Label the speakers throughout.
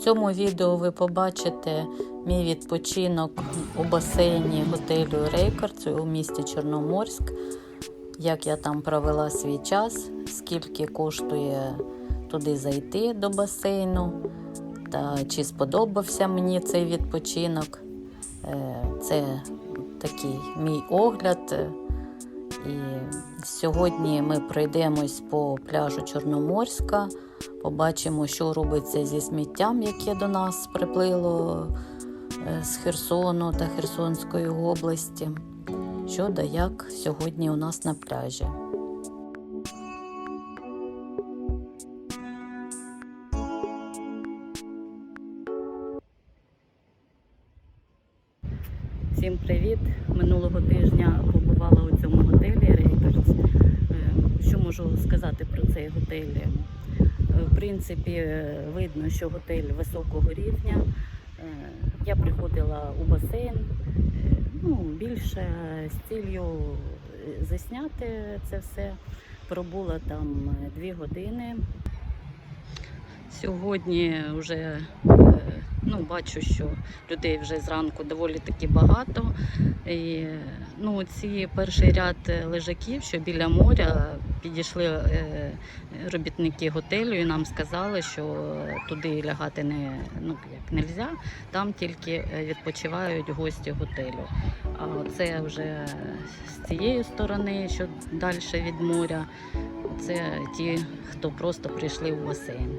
Speaker 1: цьому відео ви побачите мій відпочинок у басейні готелю Рейкардс у місті Чорноморськ, як я там провела свій час, скільки коштує туди зайти до басейну, та чи сподобався мені цей відпочинок. Е, Це такий мій огляд. І сьогодні ми пройдемось по пляжу Чорноморська, побачимо, що робиться зі сміттям, яке до нас приплило е, з Херсону та Херсонської області. Що да як сьогодні у нас на пляжі. Всім привіт! Минулого тижня побувала у цьому готелі Рейкардс. Е, Що можу сказати про цей готель? В принципі, видно, що готель високого рівня. Е, Я приходила у басейн е, ну, більше з ціллю е, засняти це все. Пробула там дві години. Сьогодні вже ну, бачу, що людей вже зранку доволі таки багато. І, ну, ці перший ряд лежаків, що біля моря, підійшли е, робітники готелю і нам сказали, що туди лягати не ну, як нельзя, там тільки е, відпочивають гості готелю. А це вже з цієї сторони, що далі від моря, це ті, хто просто прийшли в басейн.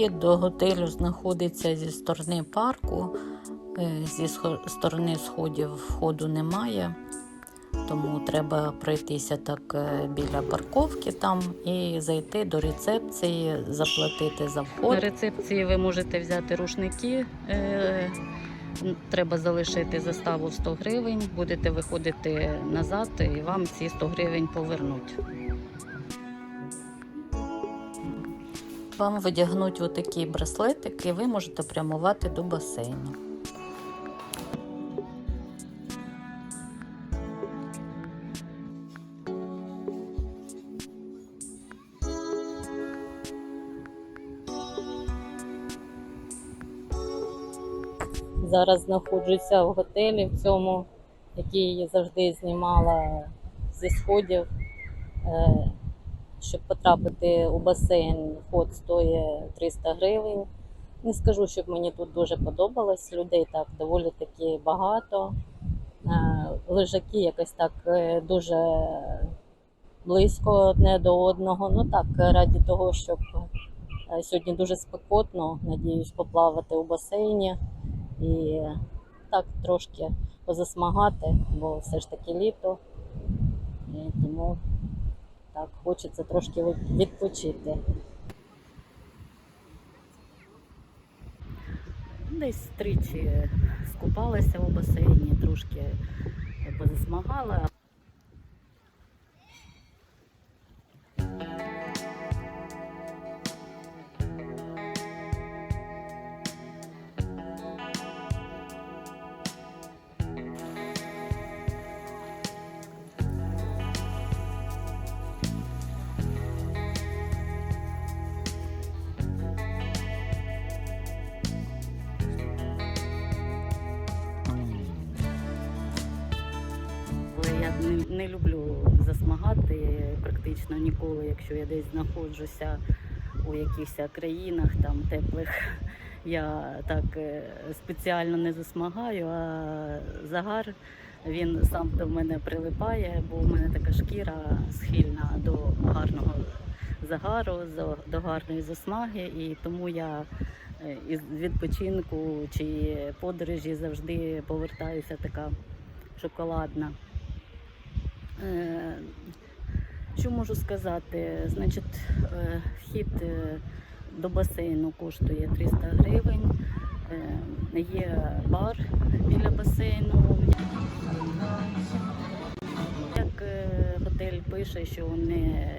Speaker 1: Вхід до готелю знаходиться зі сторони парку. Е, Зі сторони сходів входу немає, тому треба пройтися так е, біля парковки там і зайти до рецепції, заплатити за вход. На рецепції ви можете взяти рушники. е, Треба залишити заставу 100 гривень, будете виходити назад і вам ці 100 гривень повернуть. Вам видягнуть отакий браслетик, і ви можете прямувати до басейну. Зараз знаходжуся в готелі в цьому, який я завжди знімала зі сходів. Щоб потрапити у басейн, вход стоїть 300 гривень. Не скажу, щоб мені тут дуже подобалось. Людей так доволі таки багато. Е, Лежаки якось так е, дуже близько одне до одного. Ну так, раді того, щоб е, сьогодні дуже спекотно, надіюсь поплавати у басейні і так трошки позасмагати, бо все ж таки літо. І тому так, хочеться трошки відпочити. Десь тричі скупалася у басейні, трошки позасмагала. Не, не люблю засмагати практично ніколи, якщо я десь знаходжуся у якихось країнах там теплих. Я так е, спеціально не засмагаю, а загар він сам до мене прилипає, бо в мене така шкіра схильна до гарного загару, за- до гарної засмаги, і тому я е, із відпочинку чи подорожі завжди повертаюся така шоколадна. Е, Що можу сказати? Значить, е, вхід е, до басейну коштує 300 гривень. Є бар біля басейну. Як готель пише, що не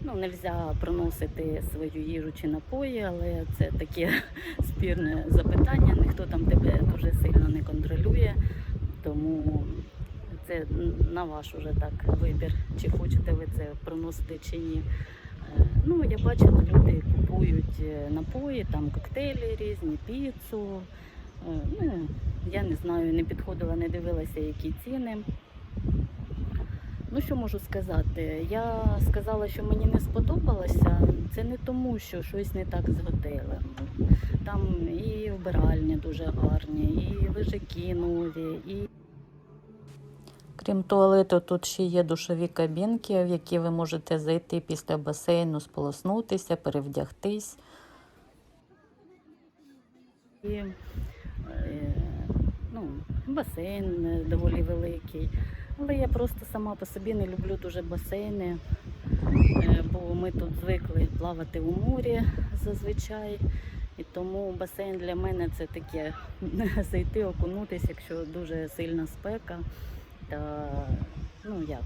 Speaker 1: ну, нельзя проносити свою їжу чи напої, але це таке спірне запитання. Ніхто там тебе дуже сильно не контролює, тому це на ваш уже так вибір, чи хочете ви це проносити чи ні. Е, Ну, я бачила, люди купують е, напої, там коктейлі різні, піцу. Е, Ну, я не знаю, не підходила, не дивилася, які ціни. Ну, що можу сказати? Я сказала, що мені не сподобалося. Це не тому, що щось не так з готелем. Там і вбиральні дуже гарні, і лежаки нові, і
Speaker 2: Крім туалету, тут ще є душові кабінки, в які ви можете зайти після басейну, сполоснутися, перевдягтись.
Speaker 1: І, е, ну, басейн е, доволі великий. Але я просто сама по собі не люблю дуже басейни, е, бо ми тут звикли плавати у морі зазвичай. І тому басейн для мене це таке зайти, окунутися, якщо дуже сильна спека. Та ну як,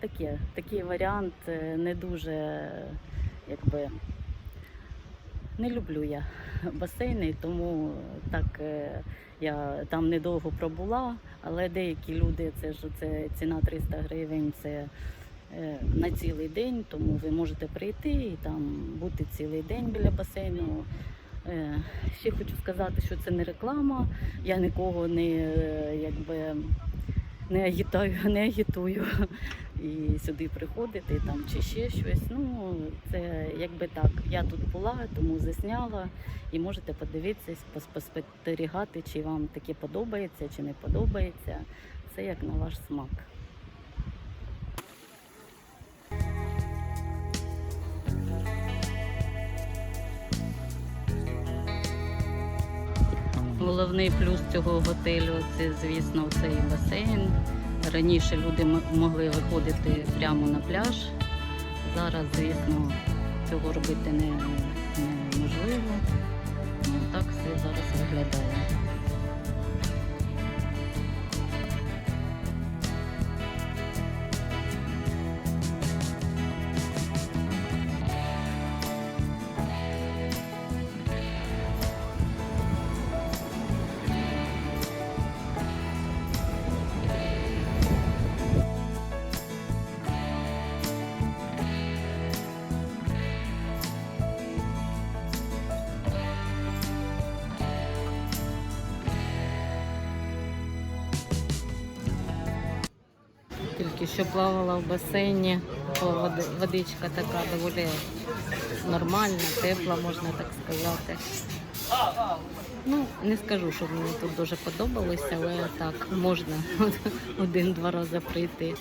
Speaker 1: таке, такий варіант е, не дуже якби не люблю я басейни, тому так е, я там недовго пробула, але деякі люди, це ж це ціна 300 гривень, це е, на цілий день, тому ви можете прийти і там бути цілий день біля басейну. Ще хочу сказати, що це не реклама. Я нікого не якби не агітаю, не агітую і сюди приходити там чи ще щось. Ну це якби так. Я тут була, тому засняла і можете подивитися, пос- поспостерігати, чи вам таке подобається, чи не подобається. Це як на ваш смак. Головний плюс цього готелю це, звісно, цей басейн. Раніше люди могли виходити прямо на пляж. Зараз, звісно, цього робити не, неможливо. Ну, так все зараз виглядає. Тільки що плавала в басейні, то водичка така доволі нормальна, тепла, можна так сказати. Ну, не скажу, що мені тут дуже подобалося, але так можна один-два рази прийти.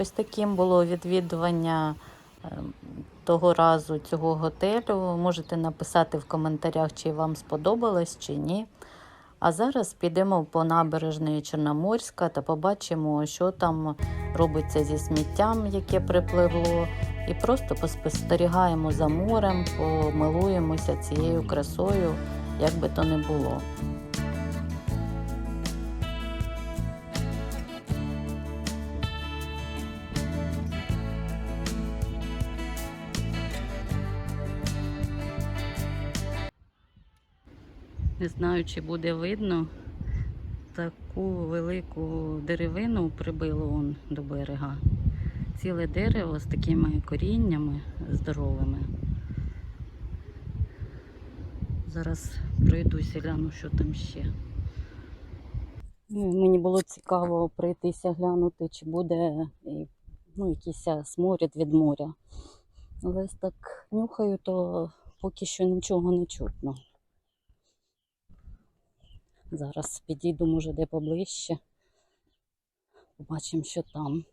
Speaker 2: Ось таким було відвідування ем, того разу цього готелю. Можете написати в коментарях, чи вам сподобалось, чи ні. А зараз підемо по набережної Чорноморська та побачимо, що там робиться зі сміттям, яке припливло, і просто поспостерігаємо за морем, помилуємося цією красою, як би то не було.
Speaker 1: Знаю, чи буде видно. Таку велику деревину прибило он до берега. Ціле дерево з такими коріннями здоровими. Зараз пройдуся, гляну, що там ще. Ну, Мені було цікаво пройтися, глянути, чи буде і, ну, якийсь сморід від моря. Але так нюхаю, то поки що нічого не чутно. Зараз підійду, може, де поближче. Побачимо, що там.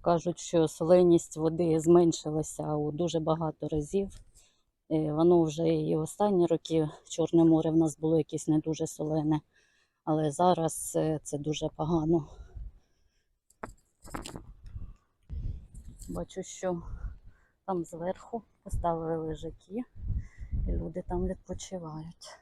Speaker 1: Кажуть, що соленість води зменшилася у дуже багато разів. Е, Воно вже і останні роки Чорне море в нас було якесь не дуже солене, але зараз е, це дуже погано. Бачу, що там зверху поставили лежаки, люди там відпочивають.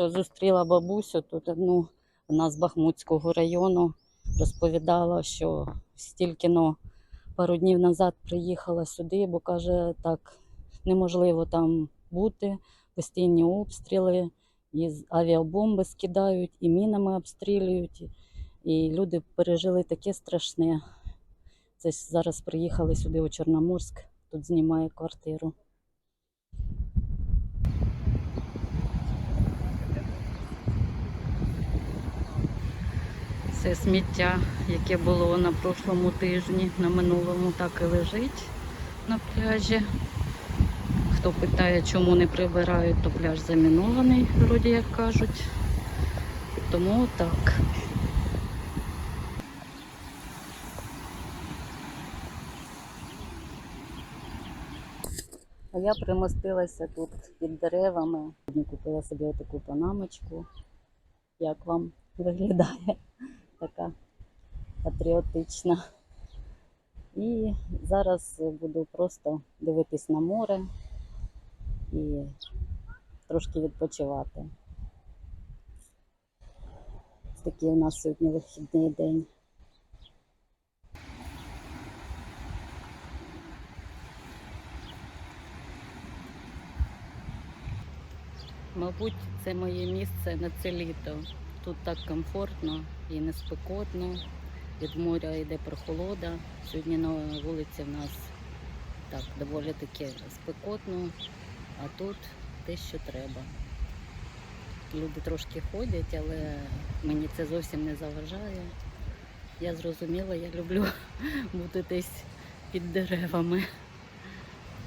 Speaker 1: Що зустріла бабусю тут одну вона з Бахмутського району. Розповідала, що стільки но пару днів назад приїхала сюди, бо каже, так неможливо там бути, постійні обстріли, і авіабомби скидають, і мінами обстрілюють. І люди пережили таке страшне. Це зараз приїхали сюди у Чорноморськ, тут знімає квартиру. Це сміття, яке було на прошлому тижні, на минулому так і лежить на пляжі. Хто питає, чому не прибирають, то пляж замінований, вроді як кажуть. Тому так. А я примостилася тут під деревами. Купила собі таку панамочку. Як вам виглядає? Така патріотична. І зараз буду просто дивитись на море і трошки відпочивати. Такий у нас сьогодні вихідний день. Мабуть, це моє місце на це літо. Тут так комфортно і не спекотно. Від моря йде прохолода. Сьогодні на вулиці в нас так доволі таки спекотно, а тут те, що треба. Люди трошки ходять, але мені це зовсім не заважає. Я зрозуміла, я люблю бути десь під деревами.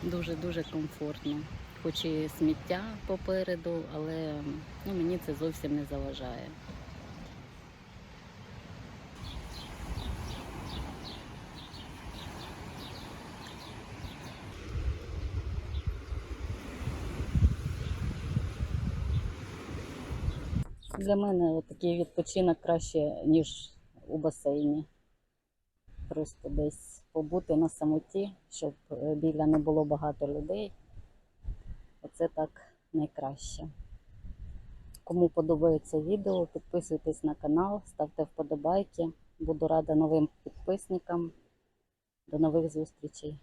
Speaker 1: Дуже-дуже комфортно. Хоч і сміття попереду, але ну, мені це зовсім не заважає. Для мене такий відпочинок краще, ніж у басейні. Просто десь побути на самоті, щоб е, біля не було багато людей. Оце так найкраще. Кому подобається відео, підписуйтесь на канал, ставте вподобайки. Буду рада новим підписникам. До нових зустрічей!